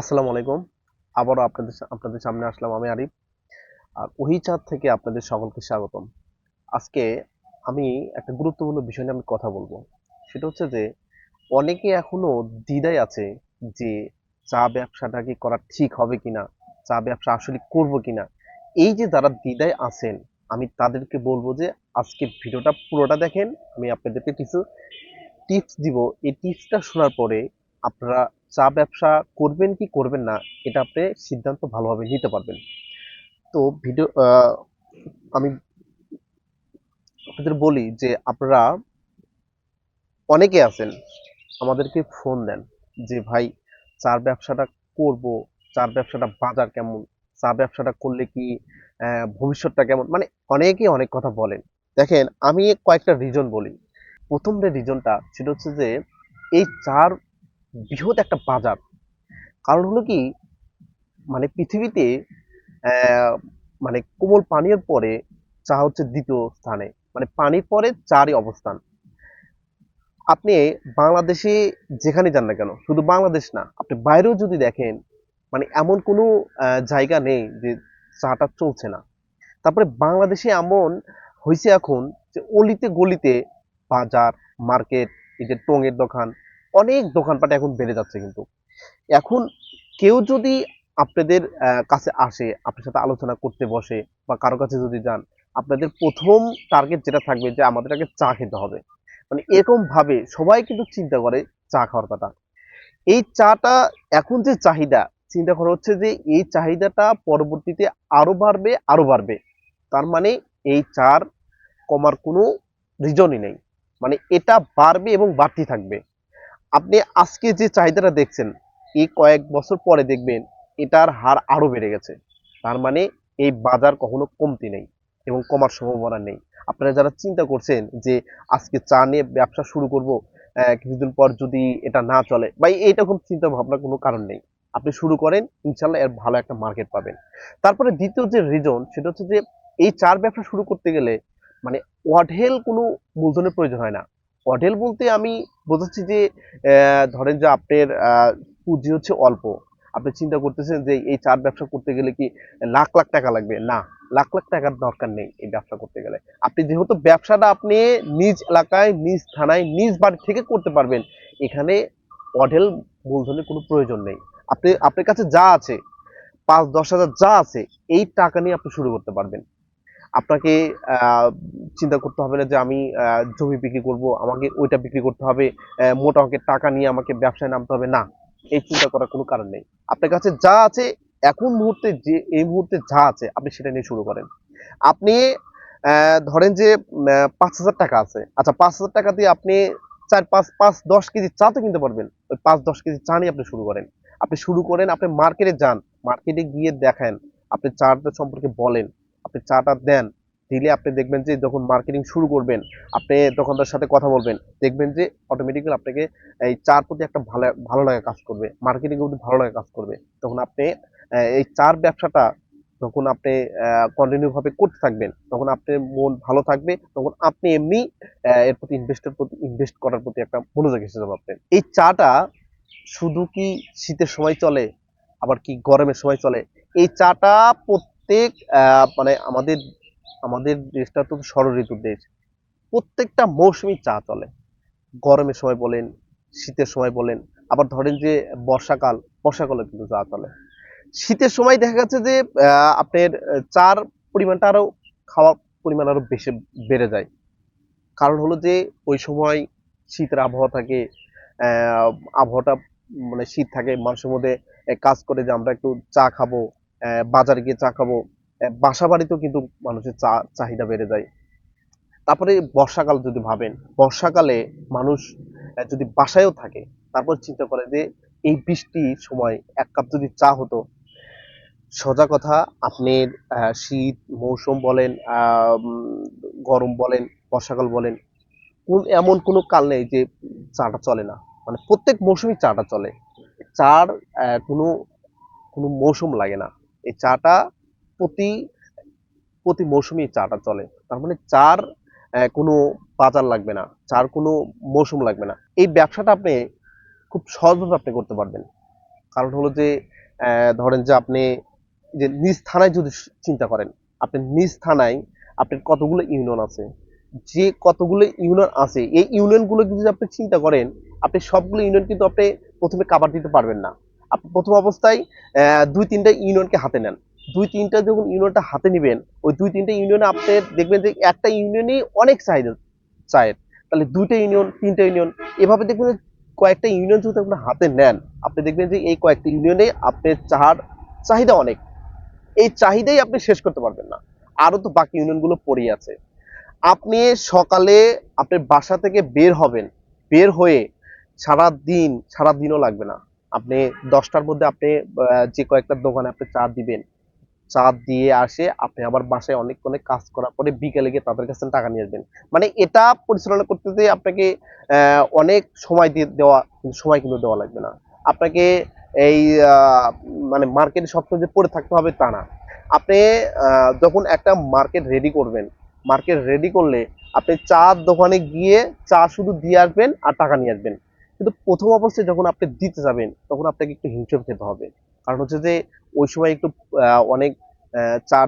আসসালামু আলাইকুম। আবারও আপনাদের আপনাদের সামনে আসলাম আমি আরিফ। আর ওহি চাঁদ থেকে আপনাদের সকলকে স্বাগতম। আজকে আমি একটা গুরুত্বপূর্ণ বিষয় নিয়ে আমি কথা বলব। সেটা হচ্ছে যে, অনেকে এখনও দ্বিধায় আছে যে, চা ব্যবসাটা কি করা ঠিক হবে কিনা, চা ব্যবসা আসলে করব কিনা। এই যে যারা দ্বিধায় আছেন, আমি তাদেরকে বলব যে আজকে ভিডিওটা পুরোটা দেখেন। আমি আপনাদেরকে কিছু টিপস দিব। এই টিপসটা শোনার পরে আপনারা চা ব্যবসা করবেন কি করবেন না, এটা আপনি সিদ্ধান্ত ভালোভাবে নিতে পারবেন। তো ভিডিও আমি আপনাদের বলি যে আপনারা অনেকে আছেন, আমাদেরকে ফোন দেন যে, ভাই চার ব্যবসাটা করব চার ব্যবসাটা বাজার কেমন? চা ব্যবসাটা করলে কি ভবিষ্যৎটা কেমন? মানে অনেকে অনেক কথা বলেন। দেখেন, আমি কয়েকটা রিজন বলি। প্রথম যে রিজনটা সেটা হচ্ছে যে, এই চার বৃহৎ একটা বাজার। কারণ হলো কি মানে পৃথিবীতে মানে কোমল পানীয়ের পরে চা হচ্ছে দ্বিতীয় স্থানে। মানে পানির পরে চারই অবস্থান। আপনি বাংলাদেশে যেখানে যান না কেন, শুধু বাংলাদেশ না, আপনি বাইরেও যদি দেখেন মানে এমন কোনো জায়গা নেই যে চাটা চলছে না। তারপরে বাংলাদেশে এমন হয়েছে এখন যে অলিতে গলিতে বাজার, মার্কেট, এই যে টঙের দোকান অনেক দোকানপাট এখন বেড়ে যাচ্ছে কিন্তু। এখন কেউ যদি আপনাদের কাছে আসে, আপনার সাথে আলোচনা করতে বসে বা কারও কাছে যদি যান, আপনাদের প্রথম টার্গেট যেটা থাকবে যে আমাদের আগে চা খেতে হবে। মানে এরকম ভাবে সবাই কিন্তু চিন্তা করে চা খাওয়ার কথা এই চাটা, এখন যে চাহিদা, চিন্তা করা হচ্ছে যে এই চাহিদাটা পরবর্তীতে আরও বাড়বে আরও বাড়বে। তার মানে এই চার কমার কোনো রিজনই নেই। মানে এটা বাড়বে এবং বাড়তি থাকবে। আপনি আজকে যে চাহিদাটা দেখছেন, এই কয়েক বছর পরে দেখবেন এটার হার আরও বেড়ে গেছে। তার মানে এই বাজার কখনো কমতি নেই এবং কমার সম্ভাবনা নেই। আপনারা যারা চিন্তা করছেন যে আজকে চা নিয়ে ব্যবসা শুরু করব কিছুদিন পর যদি এটা না চলে, বা এইরকম চিন্তা ভাবনার কোনো কারণ নেই। আপনি শুরু করেন ইনশাল্লাহ এর ভালো একটা মার্কেট পাবেন। তারপরে দ্বিতীয় যে রিজন সেটা হচ্ছে যে এই চার ব্যবসা শুরু করতে গেলে মানে অঢেল কোনো মূলধনের প্রয়োজন হয় না। অঢেল বলতে আমি বোঝাচ্ছি যে ধরেন যে আপনার পুঁজি হচ্ছে অল্প। আপনি চিন্তা করতেছেন যে এই চার ব্যবসা করতে গেলে কি লাখ লাখ টাকা লাগবে? না, লাখ লাখ টাকার দরকার নেই এই ব্যবসা করতে গেলে। আপনি যেহেতু ব্যবসাটা আপনি নিজ এলাকায়, নিজ থানায়, নিজ বাড়ি থেকে করতে পারবেন, এখানে অঢেল মূলধনের কোনো প্রয়োজন নেই। আপনি, আপনার কাছে যা আছে, পাঁচ দশ হাজার যা আছে, এই টাকা নিয়ে আপনি শুরু করতে পারবেন। আপনাকে চিন্তা করতে হবে না যে আমি জমি বিক্রি করব, আমাকে ওইটা বিক্রি করতে হবে মোটা অঙ্কের টাকা নিয়ে আমাকে ব্যবসায় নামতে হবে, না। এই চিন্তা করার কোনো কারণ নেই। আপনার কাছে যা আছে, এখন মুহূর্তে যে, এই মুহূর্তে যা আছে, আপনি সেটা নিয়ে শুরু করেন। আপনি ধরেন যে পাঁচ হাজার টাকা আছে। আচ্ছা পাঁচ হাজার টাকা দিয়ে আপনি চার, পাঁচ পাঁচ, দশ কেজি চা তো কিনতে পারবেন। ওই পাঁচ, দশ কেজি চা নিয়ে আপনি শুরু করেন। আপনি শুরু করেন, আপনি মার্কেটে যান। মার্কেটে গিয়ে দেখেন, আপনি চাটা সম্পর্কে বলেন। আপনি চাটা দেন, দিলে আপনি দেখবেন যে যখন মার্কেটিং শুরু করবেন, আপনি দোকানদার সাথে কথা বলবেন, দেখবেন যে অটোমেটিক্যালি আপনাকে এই চার প্রতি একটা ভালো ভালো লাগা কাজ করবে মার্কেটিং প্রতি ভালো লাগা কাজ করবে। তখন আপনি এই চার ব্যবসাটা যখন আপনি কন্টিনিউ ভাবে করতে থাকবেন, তখন আপনার মন ভালো থাকবে, তখন আপনি এমনি এর প্রতি ইনভেস্টের প্রতি ইনভেস্ট করার প্রতি একটা মনোযোগ এসে যাবে এই চাটা শুধু কি শীতের সময় চলে, আবার কি গরমের সময় চলে, এই চাটা প্রত্যেক মানে আমাদের আমাদের দেশটা তো ষড় ঋতুর দেশ। প্রত্যেকটা মৌসুমি চা চলে। গরমের সময় বলেন, শীতের সময় বলেন, আবার ধরেন যে বর্ষাকাল বর্ষাকালে কিন্তু চা চলে। শীতের সময় দেখা যাচ্ছে যে আপনার চার পরিমাণটা আরও খাওয়ার পরিমাণ আরও বেশি বেড়ে যায়। কারণ হলো যে, ওই সময় শীতের আবহাওয়া থাকে আবহাওয়াটা মানে শীত থাকে, মানুষের মধ্যে কাজ করে যে আমরা একটু চা খাব বাজারে গিয়ে চা খাব। বাসা বাড়িতেও কিন্তু মানুষের চা চাহিদা বেড়ে যায়। তারপরে বর্ষাকাল যদি ভাবেন বর্ষাকালে মানুষ যদি বাসায়ও থাকে তারপর চিন্তা করে যে এই বৃষ্টির সময় এক কাপ যদি চা হতো সোজা কথা আপনার আহ, শীত মৌসুম বলেন গরম বলেন বর্ষাকাল বলেন কোন এমন কোনো কাল নেই যে চাটা চলে না। মানে প্রত্যেক মৌসুমে চাটা চলে। চার কোনো কোনো মৌসুম লাগে না। এই চাটা প্রতি প্রতি মৌসুমে চাটা চলে। তার মানে চার কোনো বাজার লাগবে না। চার কোনো মৌসুম লাগবে না। এই ব্যবসাটা আপনি খুব সহজভাবে আপনি করতে পারবেন। কারণ হলো যে ধরেন যে আপনি যে নিজ থানায় যদি চিন্তা করেন, আপনি নিজ থানায় আপনার কতগুলো ইউনিয়ন আছে? যে কতগুলো ইউনিয়ন আছে, এই ইউনিয়নগুলো যদি আপনি চিন্তা করেন, আপনি সবগুলো ইউনিয়ন কিন্তু আপনি প্রথমে কাভার দিতে পারবেন না। আপনি প্রথম অবস্থায় দুই তিনটা ইউনিয়নকে হাতে নেন। দুই তিনটা যখন ইউনিয়নটা হাতে নেবেন, ওই দুই তিনটা ইউনিয়নে আপনি দেখবেন যে একটা ইউনিয়নই অনেক চাহিদা চায়ের তাহলে দুইটা ইউনিয়ন, তিনটা ইউনিয়ন, এভাবে দেখবেন কয়েকটা ইউনিয়ন যদি আপনি হাতে নেন, আপনি দেখবেন যে এই কয়েকটা ইউনিয়নে আপনার চাহার, চাহিদা অনেক। এই চাহিদাই আপনি শেষ করতে পারবেন না। আরও তো বাকি ইউনিয়নগুলো পড়েই আছে। আপনি সকালে আপনার বাসা থেকে বের হবেন। বের হয়ে সারা দিন সারা দিনও লাগবে না। আপনি দশটার মধ্যে আপনি যে কয়েকটা দোকানে আপনি চা দিবেন, চা দিয়ে আসে আপনি আবার বাসায় অনেক অনেক কাজ করার পরে বিকেলে গিয়ে তাদের কাছে টাকা নিয়ে আসবেন। মানে এটা পরিচালনা করতে যে আপনাকে অনেক সময় দিয়ে দেওয়া সময় কিন্তু দেওয়া লাগবে না। আপনাকে এই মানে মার্কেটে সবসময় যে পড়ে থাকতে হবে তা না। আপনি যখন একটা মার্কেট রেডি করবেন, মার্কেট রেডি করলে আপনি চা দোকানে গিয়ে চা শুধু দিয়ে আসবেন আর টাকা নিয়ে আসবেন। কিন্তু প্রথম অবস্থায় যখন আপনি দিতে যাবেন তখন আপনাকে একটু হিমশিম খেতে হবে। কারণ হচ্ছে যে ওই সময় একটু অনেক আহ, চা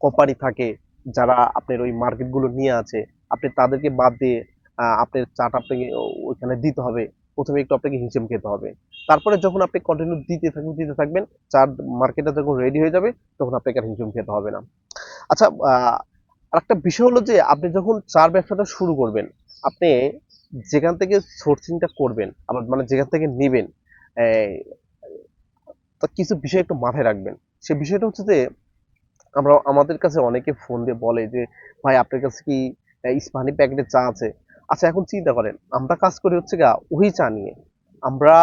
কোম্পানি থাকে যারা আপনার ওই মার্কেটগুলো নিয়ে আছে। আপনি তাদেরকে বাদ দিয়ে আপনার চাটা আপনাকে ওইখানে দিতে হবে। প্রথমে একটু আপনাকে হিসেব খেতে হবে। তারপরে যখন আপনি কন্টিনিউ দিতে থাকবেন দিতে থাকবেন চার মার্কেটটা যখন রেডি হয়ে যাবে তখন আপনাকে আর হিসেব খেতে হবে না। আচ্ছা আহ, আরেকটা বিষয় হলো যে আপনি যখন চার ব্যবসাটা শুরু করবেন আপনি যেখান থেকে সোর্সিংটা করবেন আবার মানে যেখান থেকে নেবেন তা কিছু বিষয় একটু মাথায় রাখবেন। সে বিষয়টা হচ্ছে যে আমরা আমাদের কাছে অনেকে ফোন দিয়ে বলে যে ভাই আপনার কাছে কি আহ, ইস্পানি প্যাকেটের চা আছে? আচ্ছা এখন চিন্তা করেন আমরা কাজ করি হচ্ছে গা ওই চা নিয়ে। আমরা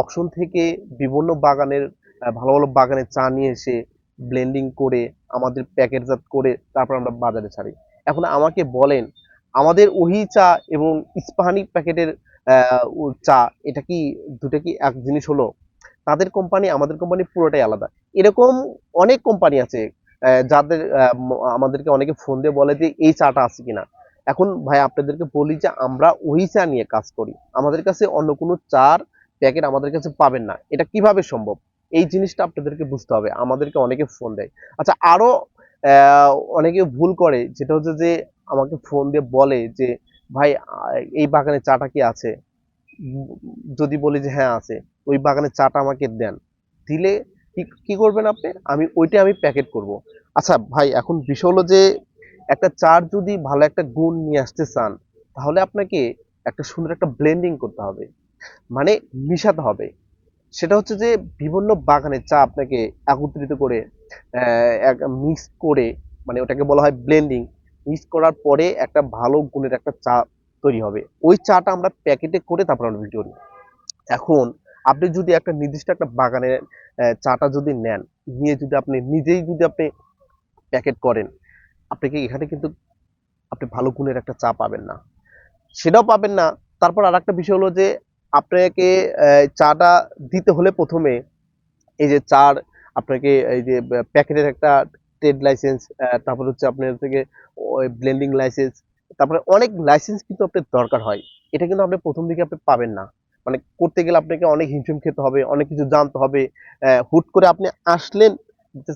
অকশন থেকে বিভিন্ন বাগানের ভালো ভালো বাগানের চা নিয়ে এসে ব্লেন্ডিং করে আমাদের প্যাকেটজাত করে তারপর আমরা বাজারে ছাড়ি। এখন আমাকে বলেন আমাদের ওহি চা এবং ইস্পাহানি প্যাকেটের চা এটা কি দুটো কি এক জিনিস হলো? তাদের কোম্পানি আমাদের কোম্পানি পুরোটাই আলাদা। এরকম অনেক কোম্পানি আছে যাদের আমাদেরকে অনেকে ফোন দিয়ে বলে যে এই চাটা আছে কিনা? এখন ভাই আপনাদেরকে বলি যে আমরা ওই চা নিয়ে কাজ করি। আমাদের কাছে অন্য কোনো চার প্যাকেট আমাদের কাছে পাবেন না। এটা কীভাবে সম্ভব? এই জিনিসটা আপনাদেরকে বুঝতে হবে। আমাদেরকে অনেকে ফোন দেয়। আচ্ছা আরও আহ, অনেকে ভুল করে যেটা হচ্ছে যে আমাকে ফোন দিয়ে বলে যে, ভাই, এই বাগানে চাটা কি আছে? যদি বলি যে হ্যাঁ আছে। ওই বাগানের চাটা আমাকে দেন। দিলে কি কি করবেন আপনি? আমি, ওইটা আমি প্যাকেট করব। আচ্ছা ভাই, এখন বিষয় হলো যে, একটা চার যদি ভালো একটা গুণ নিয়ে আসতে চান, তাহলে আপনাকে একটা সুন্দর একটা ব্লেন্ডিং করতে হবে। মানে মিশাতে হবে। সেটা হচ্ছে যে, বিভিন্ন বাগানের চা আপনাকে একত্রিত করে মিক্স করে মানে ওটাকে বলা হয় ব্লেন্ডিং মিক্স করার পরে একটা ভালো গুণের একটা চা তৈরি হবে। ওই চাটা আমরা প্যাকেটে করে তারপর আমরা বিক্রি করি এখন আপনি যদি একটা নির্দিষ্ট একটা বাগানের চাটা যদি নেন, নিয়ে যদি আপনি নিজেই যদি আপনি প্যাকেট করেন, আপনাকে এখানে কিন্তু আপনি ভালো গুণের একটা চা পাবেন না। সেটাও পাবেন না। তারপর আর একটা বিষয় হলো যে, আপনাকে চাটা দিতে হলে প্রথমে এই যে চার, আপনাকে এই যে প্যাকেটের একটা ট্রেড লাইসেন্স তারপর হচ্ছে আপনার থেকে ওই ব্লেন্ডিং লাইসেন্স তারপরে অনেক লাইসেন্স কিন্তু আপনার দরকার হয়। এটা কিন্তু আপনি প্রথম দিকে আপনি পাবেন না। মানে করতে গেলে আপনাকে অনেক হিমশিম খেতে হবে, অনেক কিছু জানতে হবে। হুট করে আপনি আসলেন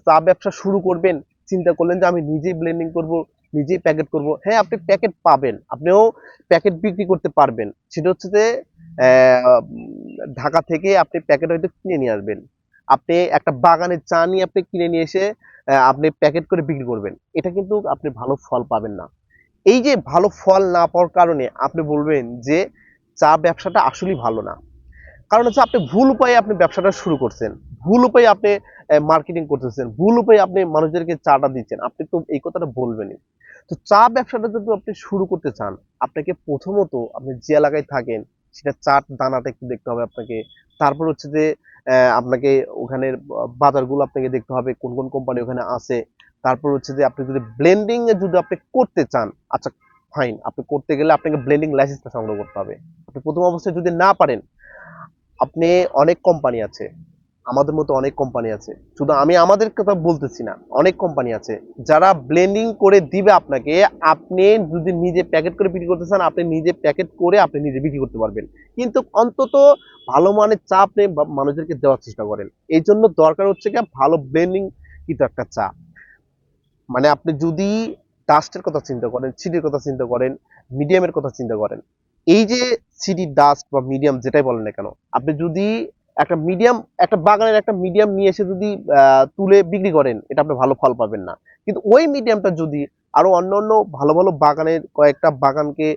চা ব্যবসা শুরু করবেন, চিন্তা করলেন যে আমি নিজেই ব্লেন্ডিং করব, নিজেই প্যাকেট করব। হ্যাঁ আপনি প্যাকেট পাবেন। আপনিও প্যাকেট বিক্রি করতে পারবেন। সেটা হচ্ছে যে ঢাকা থেকে আপনি প্যাকেট হয়তো কিনে নিয়ে আসবেন। আপনি একটা বাগানের চা নিয়ে আপনি কিনে নিয়ে এসে আপনি প্যাকেট করে বিক্রি করবেন। এটা কিন্তু আপনি ভালো ফল পাবেন না। এই যে ভালো ফল না পাওয়ার কারণে আপনি বলবেন যে চা ব্যবসাটা আসলেই ভালো না। কারণ হচ্ছে আপনি ভুল উপায়ে আপনি ব্যবসাটা শুরু করছেন। ভুল উপায়ে আপনি মার্কেটিং করতেছেন। ভুল উপায়ে আপনি মানুষদেরকে চাটা দিচ্ছেন। আপনি তো এই কথাটা বলবেনই। তো চা ব্যবসাটা যদি আপনি শুরু করতে চান, আপনাকে প্রথমত আপনি যে এলাকায় থাকেন, সেটা চাট দানাটা একটু দেখতে হবে আপনাকে। তারপর হচ্ছে যে আপনাকে ওখানে বাজারগুলো আপনাকে দেখতে হবে, কোন কোন কোম্পানি ওখানে আছে। তারপর হচ্ছে যে, আপনি যদি ব্লেন্ডিং এ যদি আপনি করতে চান আচ্ছা ফাইন আপনি করতে গেলে আপনাকে ব্লেন্ডিং লাইসেন্সটা সংগ্রহ করতে হবে। আপনি প্রথম অবস্থায় যদি না পারেন, আপনি অনেক কোম্পানি আছে আমাদের মতো অনেক কোম্পানি আছে। শুধু আমি আমাদের কথা বলতেছি না, অনেক কোম্পানি আছে। যারা ব্লেন্ডিং করে দিবে আপনাকে, আপনি যদি নিজে প্যাকেট করে বিক্রি করতে চান, আপনি নিজে প্যাকেট করে আপনি নিজে বিক্রি করতে পারবেন। কিন্তু অন্তত ভালো মানের চা আপনি মানুষদেরকে দেওয়ার চেষ্টা করেন। এই জন্য দরকার হচ্ছে কি ভালো ব্লেন্ডিং কিন্তু একটা চা। মানে আপনি যদি ডাস্টের কথা চিন্তা করেন সিডির কথা চিন্তা করেন মিডিয়ামের কথা চিন্তা করেন, এই যে সিডি ডাস্ট বা মিডিয়াম যেটাই বলেন না কেন, আপনি যদি একটা মিডিয়াম একটা বাগানের একটা মিডিয়াম নিয়ে এসে যদি তুলে বিক্রি করেন, এটা আপনি ভালো ফল পাবেন না। কিন্তু ওই মিডিয়ামটা যদি আরও অন্য অন্য ভালো ভালো বাগানের কয়েকটা বাগানকে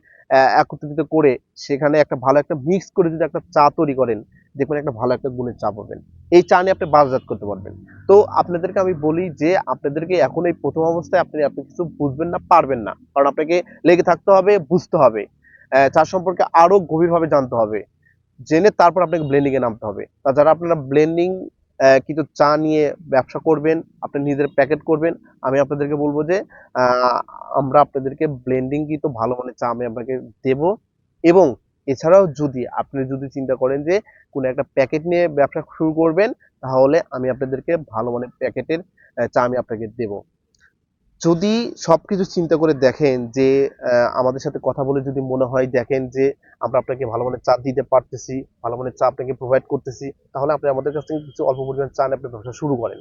একত্রিত করে সেখানে একটা ভালো একটা মিক্স করে যদি একটা চা তৈরি করেন, দেখবেন একটা ভালো একটা গুণের চা পাবেন। এই চা নিয়ে আপনি বাজারজাত করতে পারবেন। তো আপনাদেরকে আমি বলি যে, আপনাদেরকে এখন এই প্রথম অবস্থায় আপনি আপনি কিছু বুঝবেন না, পারবেন না। কারণ আপনাকে লেগে থাকতে হবে, বুঝতে হবে। চা সম্পর্কে আরও গভীরভাবে জানতে হবে। জেনে তারপর আপনাকে ব্লেন্ডিং এ নামতে হবে। তাছাড়া আপনারা ব্লেন্ডিং কিন্তু চা নিয়ে ব্যবসা করবেন, আপনি নিজের প্যাকেট করবেন, আমি আপনাদেরকে বলব যে আমরা আপনাদেরকে ব্লেন্ডিং কিন্তু ভালো মানের চা আমি আপনাকে দেব। এবং এছাড়াও যদি আপনি যদি চিন্তা করেন যে, কোনো একটা প্যাকেট নিয়ে ব্যবসা শুরু করবেন, তাহলে আমি আপনাদেরকে ভালো মানের প্যাকেটের চা আমি আপনাকে দেব। যদি সবকিছু চিন্তা করে দেখেন যে আমাদের সাথে কথা বলে যদি মনে হয় দেখেন যে, আমরা আপনাকে ভালো মানের চা দিতে পারতেছি, ভালো মানের চা আপনাকে প্রোভাইড করতেছি, তাহলে আপনি আমাদের কাছ থেকে কিছু অল্প পরিমাণ চা আপনি ব্যবসা শুরু করেন।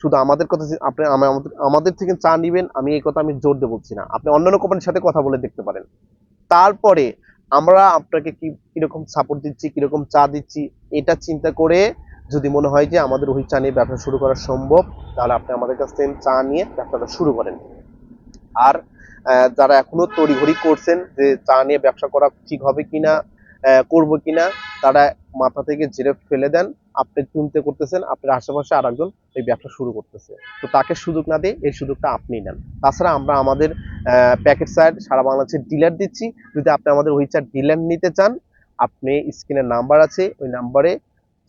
শুধু আমাদের কথা আপনি আমাদের থেকে চা নিবেন, আমি এই কথা আমি জোর দিয়ে বলছি না। আপনি অন্যান্য কোম্পানির সাথে কথা বলে দেখতে পারেন। তারপরে আমরা আপনাকে কি, কীরকম সাপোর্ট দিচ্ছি, কীরকম চা দিচ্ছি, এটা চিন্তা করে যদি মনে হয় যে আমাদের ওই চা নিয়ে ব্যবসা শুরু করা সম্ভব, তাহলে আপনি আমাদের কাছ থেকে চা নিয়ে ব্যবসাটা শুরু করেন। আর যারা এখনও তড়িঘড়ি করছেন যে চা নিয়ে ব্যবসা করা ঠিক হবে কিনা করব কিনা, তারা মাথা থেকে জেরে ফেলে দেন, আপনি চিন্তা করতেছেন, আপনার আশেপাশে আর একজন এই ব্যবসা শুরু করতেছে। তো তাকে সুযোগ না দিয়ে এই সুযোগটা আপনি নেন। তাছাড়া আমরা আমাদের প্যাকেট সাইড সারা বাংলাদেশের ডিলার দিচ্ছি। যদি আপনি আমাদের ওই চার ডিলার নিতে চান, আপনি স্ক্রিনের নাম্বার আছে, ওই নাম্বারে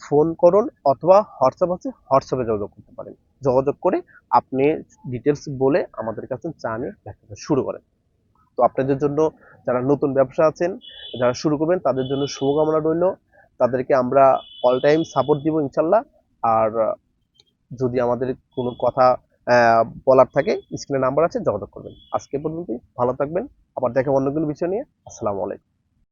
ফোন করুন অথবা হোয়াটসঅ্যাপ আছে, হোয়াটসঅ্যাপে যোগাযোগ করতে পারেন। যোগাযোগ করে আপনি ডিটেলস বলে আমাদের কাছে চা নিয়ে ব্যবসাটা শুরু করেন। তো আপনাদের জন্য যারা নতুন ব্যবসা আছেন, যারা শুরু করবেন, তাদের জন্য শুভকামনা রইল। তাদেরকে আমরা অল টাইম সাপোর্ট দিব ইনশাল্লাহ। আর যদি আমাদের কোনো কথা বলার থাকে স্ক্রিনে নাম্বার আছে, যোগাযোগ করবেন। আজকে পর্যন্তই, ভালো থাকবেন। আবার দেখা অন্য কোনো বিষয় নিয়ে। আসসালামু আলাইকুম।